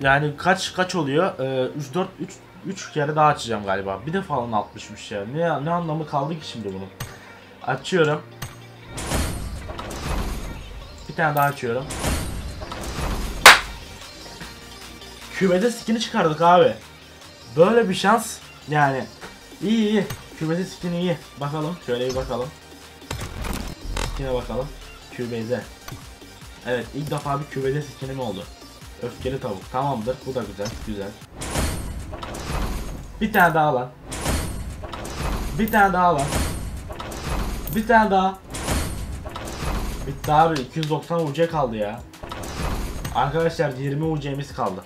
Yani kaç kaç oluyor? Ee, 3 4 3 3 kere daha açacağım galiba. Bir de falan 60'mış ya. Ne ne anlamı kaldı ki şimdi bunun? Açıyorum. Bir tane daha açıyorum. Küvede skin'i çıkardık abi. Böyle bir şans yani iyi iyi. Küvede skin'i iyi. Bakalım şöyle bir bakalım. Skin'e bakalım. Küvede. Evet ilk defa bir küvede skin'im oldu. Öfkeli tavuk. Tamamdır. Bu da güzel. Güzel. Bir tane daha lan. Bir tane daha lan. Bir tane daha. Bitti abi. 290 UC kaldı ya. Arkadaşlar 20 UC'miz kaldı.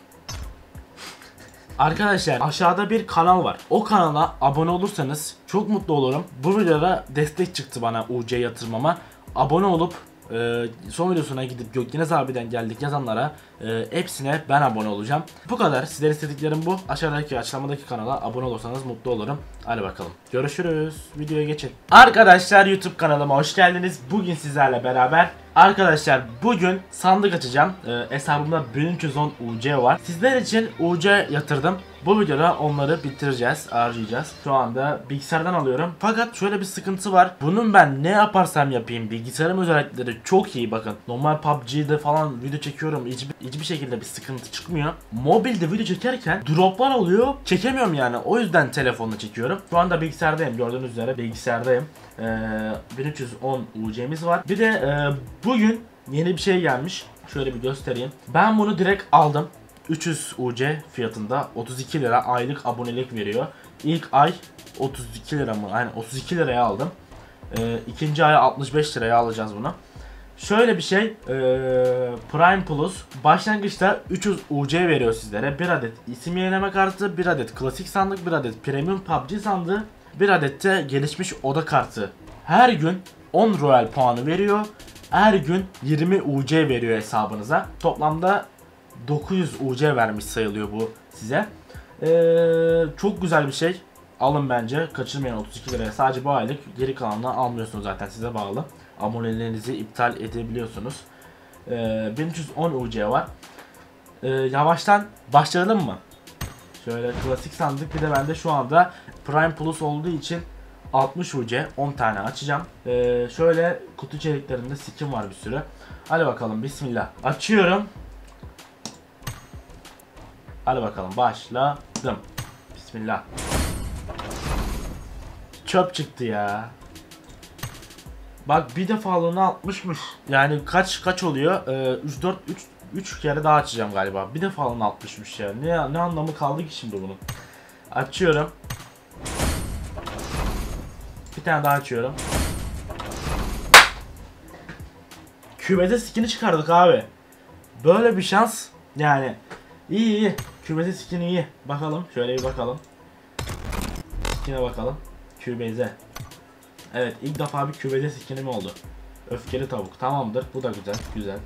Arkadaşlar aşağıda bir kanal var. O kanala abone olursanız çok mutlu olurum. Bu videoda destek çıktı bana UC yatırmama. Abone olup e, son videosuna gidip Gökdeniz abiden geldik yazanlara e, hepsine ben abone olacağım. Bu kadar. Sizler istediklerim bu. Aşağıdaki açıklamadaki kanala abone olursanız mutlu olurum. Hadi bakalım. Görüşürüz. Videoya geçin. Arkadaşlar YouTube kanalıma hoş geldiniz. Bugün sizlerle beraber Arkadaşlar bugün sandık açacağım. Ee, hesabımda 1310 UC var. Sizler için UC yatırdım. Bu videoda onları bitireceğiz, harcayacağız. Şu anda bilgisayardan alıyorum. Fakat şöyle bir sıkıntı var. Bunun ben ne yaparsam yapayım bilgisayarım özellikleri çok iyi bakın. Normal PUBG'de falan video çekiyorum. Hiçbir, hiçbir şekilde bir sıkıntı çıkmıyor. Mobilde video çekerken droplar oluyor. Çekemiyorum yani. O yüzden telefonla çekiyorum. Şu anda bilgisayardayım. Gördüğünüz üzere bilgisayardayım. Ee, 1310 UC'miz var. Bir de e, bugün yeni bir şey gelmiş. Şöyle bir göstereyim. Ben bunu direkt aldım. 300 UC fiyatında 32 lira aylık abonelik veriyor. İlk ay 32 lira mı? Aynen 32 liraya aldım. Ee, ikinci aya 65 liraya alacağız bunu. Şöyle bir şey, ee, Prime Plus başlangıçta 300 UC veriyor sizlere. Bir adet isim yenileme kartı, bir adet klasik sandık, bir adet premium PUBG sandığı, bir adet de gelişmiş oda kartı. Her gün 10 Royal puanı veriyor. Her gün 20 UC veriyor hesabınıza. Toplamda 900 UC vermiş sayılıyor bu size. Ee, çok güzel bir şey. Alın bence. Kaçırmayın 32 liraya. Sadece bu aylık. Geri kalanını almıyorsunuz zaten size bağlı. Abonelerinizi iptal edebiliyorsunuz. Ee, 1310 UC var. Ee, yavaştan başlayalım mı? Şöyle klasik sandık bir de bende şu anda Prime Plus olduğu için 60 UC 10 tane açacağım. Ee, şöyle kutu içeriklerinde skin var bir sürü. Hadi bakalım bismillah. Açıyorum. Hadi bakalım başladım. Bismillah. Çöp çıktı ya. Bak bir defalığına 60'mış. Yani kaç kaç oluyor? Ee, 3 4 3 3 kere daha açacağım galiba. Bir defalığına 60'mış ya. Ne ne anlamı kaldı ki şimdi bunun? Açıyorum. Bir tane daha açıyorum. Küvede skin'i çıkardık abi. Böyle bir şans yani iyi iyi. Küvede skin'i iyi. Bakalım şöyle bir bakalım. Skin'e bakalım. Kübeze. Evet ilk defa bir küvede skin'im oldu. Öfkeli tavuk. Tamamdır. Bu da güzel. Güzel.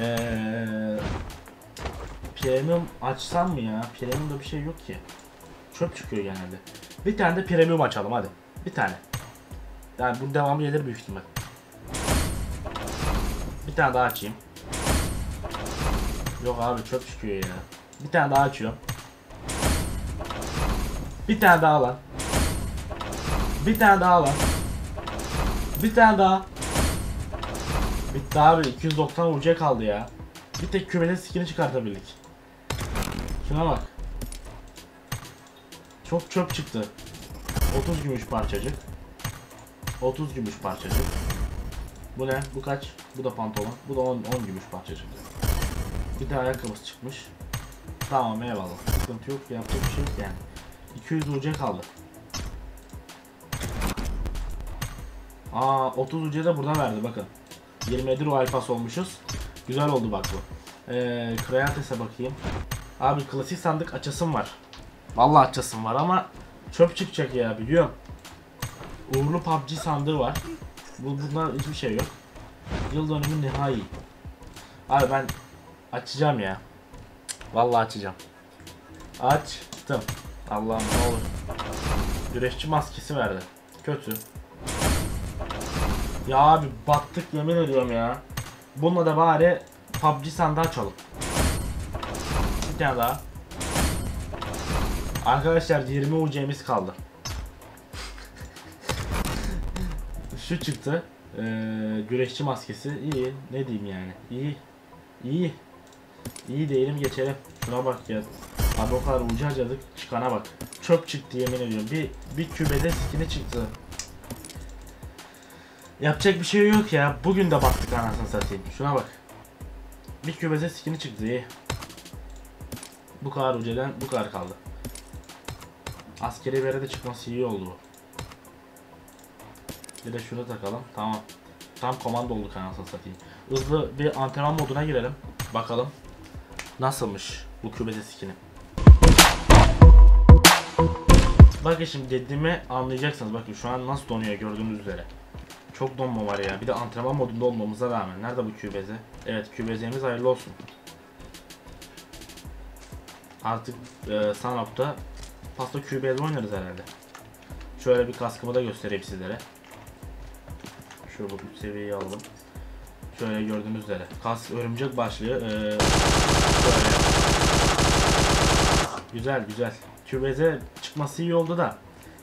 Ee, premium açsam mı ya? Premium'da bir şey yok ki. Çöp çıkıyor genelde. Bir tane de premium açalım hadi. Bir tane. Yani bu devamı gelir büyük ihtimal. Bir tane daha açayım. Yok abi çöp çıkıyor ya. Bir tane daha açıyorum. Bir tane daha lan. Bir tane daha lan. Bir tane daha. Bitti abi 290 UC kaldı ya. Bir tek kümede skin'i çıkartabildik. Şuna bak. Çok çöp çıktı. 30 gümüş parçacık. 30 gümüş parçacık. Bu ne? Bu kaç? Bu da pantolon. Bu da 10, 10 gümüş parçacık. Bir de ayakkabısı çıkmış. Tamam eyvallah. Sıkıntı yok. Yapacak bir şey yok yani. 200 UC kaldı. Aa 30 UC de burada verdi bakın. 27 Royal Pass olmuşuz. Güzel oldu bak bu. Ee, bakayım. Abi klasik sandık açasım var. Vallahi açasım var ama çöp çıkacak ya biliyorum. Uğurlu PUBG sandığı var. Bu bunlar hiçbir şey yok. Yıl dönümü nihai. Abi ben açacağım ya. Vallahi açacağım. Açtım. Allah'ım ne olur. Güreşçi maskesi verdi. Kötü. Ya abi battık yemin ediyorum ya. Bununla da bari PUBG sandığı açalım. bir tane daha. Arkadaşlar 20 UC'miz kaldı. Şu çıktı. Ee, güreşçi maskesi. iyi. Ne diyeyim yani. İyi. İyi. İyi değilim geçelim. Şuna bak ya. Abi o kadar ucu harcadık. Çıkana bak. Çöp çıktı yemin ediyorum. Bir, bir kübede skini çıktı. Yapacak bir şey yok ya. Bugün de baktık anasını satayım. Şuna bak. Bir kübede skini çıktı iyi. Bu kadar uceden bu kadar kaldı. Askeri vere de çıkması iyi oldu bu. Bir de şunu takalım. Tamam. Tam komando olduk anasını satayım. Hızlı bir antrenman moduna girelim. Bakalım. Nasılmış bu kübede skini. Bakın şimdi dediğimi anlayacaksınız. Bakın şu an nasıl donuyor gördüğünüz üzere. Çok donma var ya. Bir de antrenman modunda olmamıza rağmen. Nerede bu kübeze? Evet kübezemiz hayırlı olsun. Artık e, Sanop'ta pasta kübeze oynarız herhalde. Şöyle bir kaskımı da göstereyim sizlere. Şu bu seviyeyi aldım. Şöyle gördüğünüz üzere. Kask örümcek başlığı. E, şöyle. Güzel güzel. Kübeze çıkması iyi oldu da.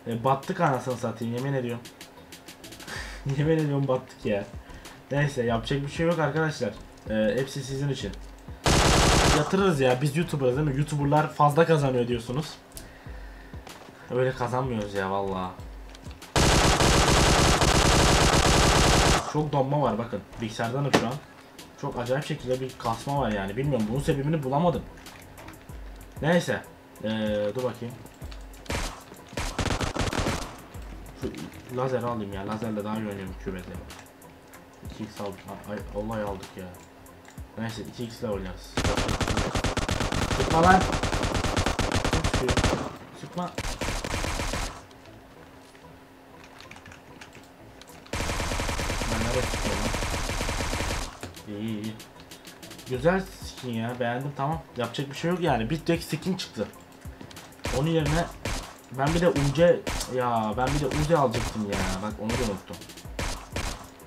E, battık anasını satayım yemin ediyorum. yemin ediyorum battık ya. Neyse yapacak bir şey yok arkadaşlar. E, hepsi sizin için. Yatırırız ya biz YouTuber'ız değil mi? YouTuber'lar fazla kazanıyor diyorsunuz. Öyle kazanmıyoruz ya vallahi. Çok donma var bakın. Bilgisayardanım şu an. Çok acayip şekilde bir kasma var yani. Bilmiyorum bunun sebebini bulamadım. Neyse. Ee, dur bakayım. Şu lazer alayım ya. Lazerle daha iyi oynuyorum kübede. 2x aldık. Ay, olay aldık ya. Neyse 2x ile oynarız. Sıkma lan. Sıkma. Ben nereye sıkıyorum lan? İyi iyi. Güzel skin ya beğendim tamam. Yapacak bir şey yok yani. Bir tek skin çıktı. Onun yerine ben bir de UC ya ben bir de UC alacaktım ya. Bak onu da unuttum.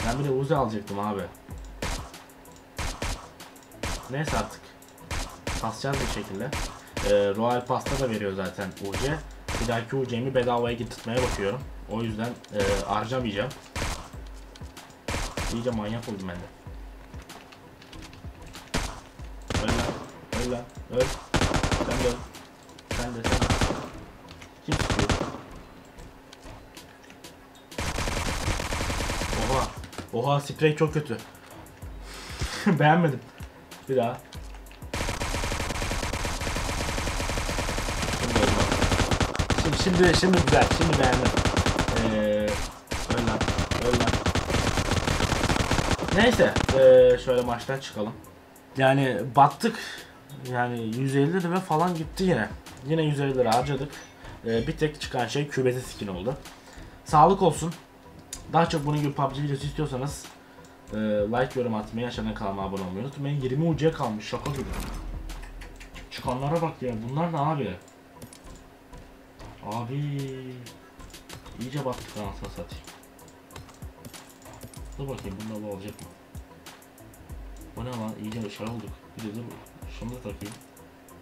Ben bir de UC alacaktım abi. Neyse artık. Kasacağız bir şekilde. Ee, Royal Pasta da veriyor zaten UC. Bir dahaki UC'mi bedavaya getirtmeye bakıyorum. O yüzden e, harcamayacağım. İyice manyak oldum ben de. Öl lan. Öl lan. Öl. Sen de öl. Sen de sen de. Oha. Sprey çok kötü. Beğenmedim. Bir daha. Şimdi. Şimdi, şimdi, güzel. Şimdi beğendim. Ee, öl lan. Neyse. Ee, şöyle maçtan çıkalım. Yani battık. Yani 150 lira falan gitti yine. Yine 150 lira harcadık. Ee, bir tek çıkan şey kübeze skin oldu. Sağlık olsun. Daha çok bunun gibi PUBG videosu istiyorsanız e, like yorum atmayı, aşağıdan kanalıma abone olmayı unutmayın. 20 UC kalmış şaka gibi. Çıkanlara bak ya bunlar ne abi? Abi iyice battık anasını satayım. Dur bakayım bunda bu olacak mı? Bu ne lan iyice şey olduk. Bir de dur şunu da takayım.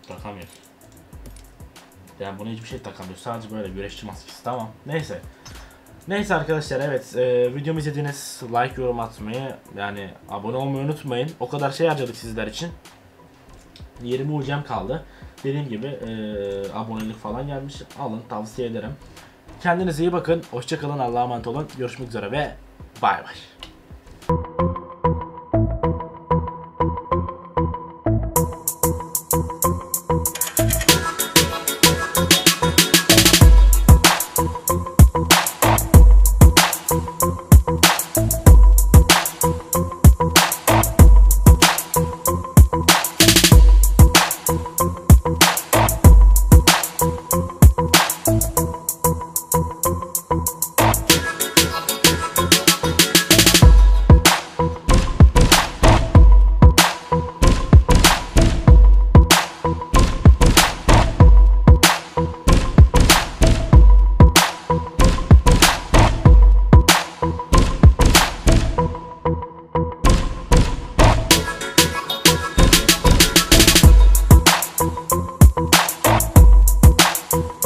Takamıyoruz. Yani buna hiçbir şey takamıyoruz. Sadece böyle güreşçi maskesi. Tamam. Neyse. Neyse arkadaşlar evet e, videomu izlediğiniz like yorum atmayı yani abone olmayı unutmayın. O kadar şey harcadık sizler için. 20 ucam kaldı. Dediğim gibi e, abonelik falan gelmiş. Alın tavsiye ederim. Kendinize iyi bakın. Hoşçakalın. Allah'a emanet olun. Görüşmek üzere ve bay bay.